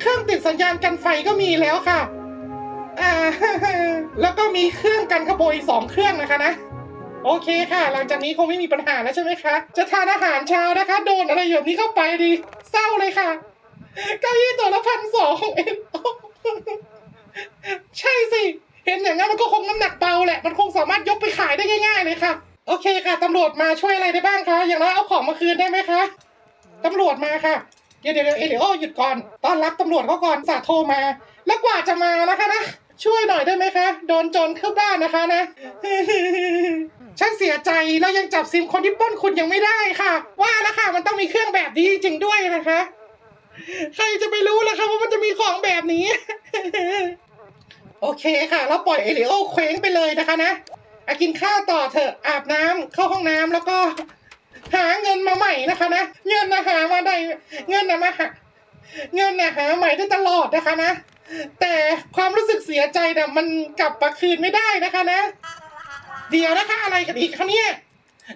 เครื่องติดสัญญาณกันไฟก็มีแล้วค่ะอ่าแล้วก็มีเครื่องกันขโมยสองเครื่องนะคะนะ โอเคค่ะ หลังจากนี้คงไม่มีปัญหาแล้วใช่ไหมคะ จะทานอาหารเช้านะคะ โดนอะไรแบบนี้เข้าไปดี เศร้าเลยค่ะ เก้าอี้ตัวละพันสองเองใช่สิ เห็นอย่างนั้นมันก็คงน้ำหนักเบาแหละ มันคงสามารถยกไปขายได้ง่ายๆเลยค่ะ โอเคค่ะตำรวจมาช่วยอะไรได้บ้างคะ อย่างน้อยเอาของมาคืนได้ไหมคะตำรวจมาค่ะ เดี๋ยวเดี๋ยวเดี๋ยวเอลิโอหยุดก่อนต้อนรับตำรวจเขาก่อนสาโทรมา แล้วกว่าจะมานะคะนะ ช่วยหน่อยได้ไหมคะ โดนโจรเข้าบ้านนะคะนะ ฉันเสียใจแล้วยังจับซิมคนที่ปล้นคุณยังไม่ได้ค่ะ ว่าแล้วค่ะมันต้องมีเครื่องแบบนี้จริงด้วยนะคะ ใครจะไปรู้ล่ะคะว่ามันจะมีของแบบนี้ โอเคค่ะแล้วปล่อยเอลิโอเคว้งไปเลยนะคะนะอะกินข้าวต่อเถอะอาบน้ำเข้าห้องน้ำแล้วก็ หาเงินมาใหม่นะคะนะ เงินนะหามาได้ เงินนะมาหาเงินนะหาใหม่ได้ตลอดนะคะนะ แต่ความรู้สึกเสียใจนะมันกลับมาคืนไม่ได้นะคะนะ เดี๋ยวนะคะ อะไรกันอีกคะเนี่ย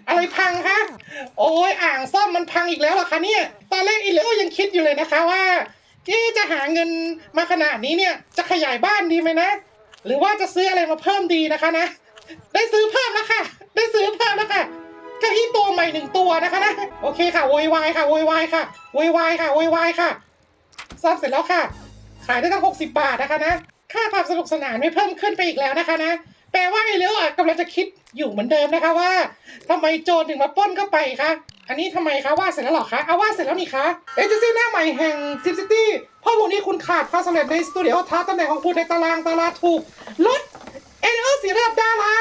อะไรพังคะ โอ้ยอ่างซ่อมมันพังอีกแล้วเหรอคะเนี่ย ตอนแรกอีเลโอยังคิดอยู่เลยนะคะว่าเอ๊จะหาเงินมาขนาดนี้เนี่ย จะขยายบ้านดีไหมนะ หรือว่าจะซื้ออะไรมาเพิ่มดีนะคะนะ ได้ซื้อเพิ่มแล้วค่ะ ได้ซื้อเพิ่มแล้วค่ะ เก้าอี้ตัวใหม่หนึ่งตัวนะคะนะโอเคค่ะโวยวายค่ะโวยวายค่ะโวยวายค่ะโวยวายค่ะซ่อมเสร็จแล้วค่ะ ขายได้ตั้งหกสิบาทนะคะนะค่าความสนุกสนานไม่เพิ่มขึ้นไปอีกแล้วนะคะนะแปลว่าไอ้เลี้ยวอะกำลังจะคิดอยู่เหมือนเดิมนะคะว่าทำไมโจรถึงมาป้นเข้าไปคะอันนี้ทำไมคะว่าเสร็จแล้วหรอคะเอาว่าเสร็จแล้วนี่คะเอเจนซี่หน้าใหม่แห่งซิมซิตี้ข้อมูนี้คุณขาดความสำเร็จในสตูดิโอท้าตำแหน่งของคุณในตารางตารางถูกลดเอเอเสีระดับดารา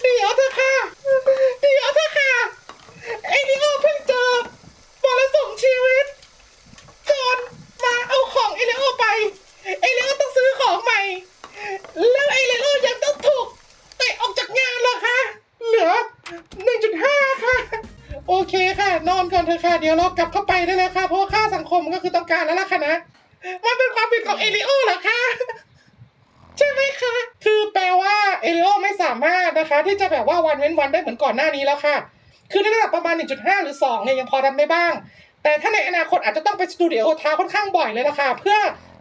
เดี๋ยวเถอะค่ะเอเอเพิ่งเจอมรสุมชีวิต โจรมาเอาของเอเลโอไป เอเลโอต้องซื้อของใหม่ แล้วเอเลโอยังต้องถูกเตะออกจากงานเหรอคะ เหลือ 1.5 ค่ะ โอเคค่ะ นอนก่อนเถอะค่ะ เดี๋ยวเรากลับเข้าไปได้แล้วค่ะ เพราะว่าค่าสังคมก็คือต้องการแล้วล่ะค่ะนะ มันเป็นความผิดของเอเลโอเหรอคะ ใช่ไหมคะ คือแปลว่าเอเลโอไม่สามารถนะคะ ที่จะแบบว่าวันเว้นวันได้เหมือนก่อนหน้านี้แล้วค่ะ คือในระดับประมาณ 1.5 หรือ 2 เนี่ยยังพอทำได้บ้าง แต่ถ้าในอนาคตอาจจะต้องไปสตูดิโอท้าค่อนข้างบ่อยเลยล่ะค่ะ เพื่อ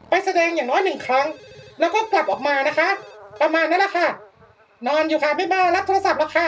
ไปแสดงอย่างน้อยหนึ่งครั้ง แล้วก็กลับออกมานะคะ ประมาณนั้นแหละค่ะ นอนอยู่ค่ะไม่มารับโทรศัพท์แล้วค่ะ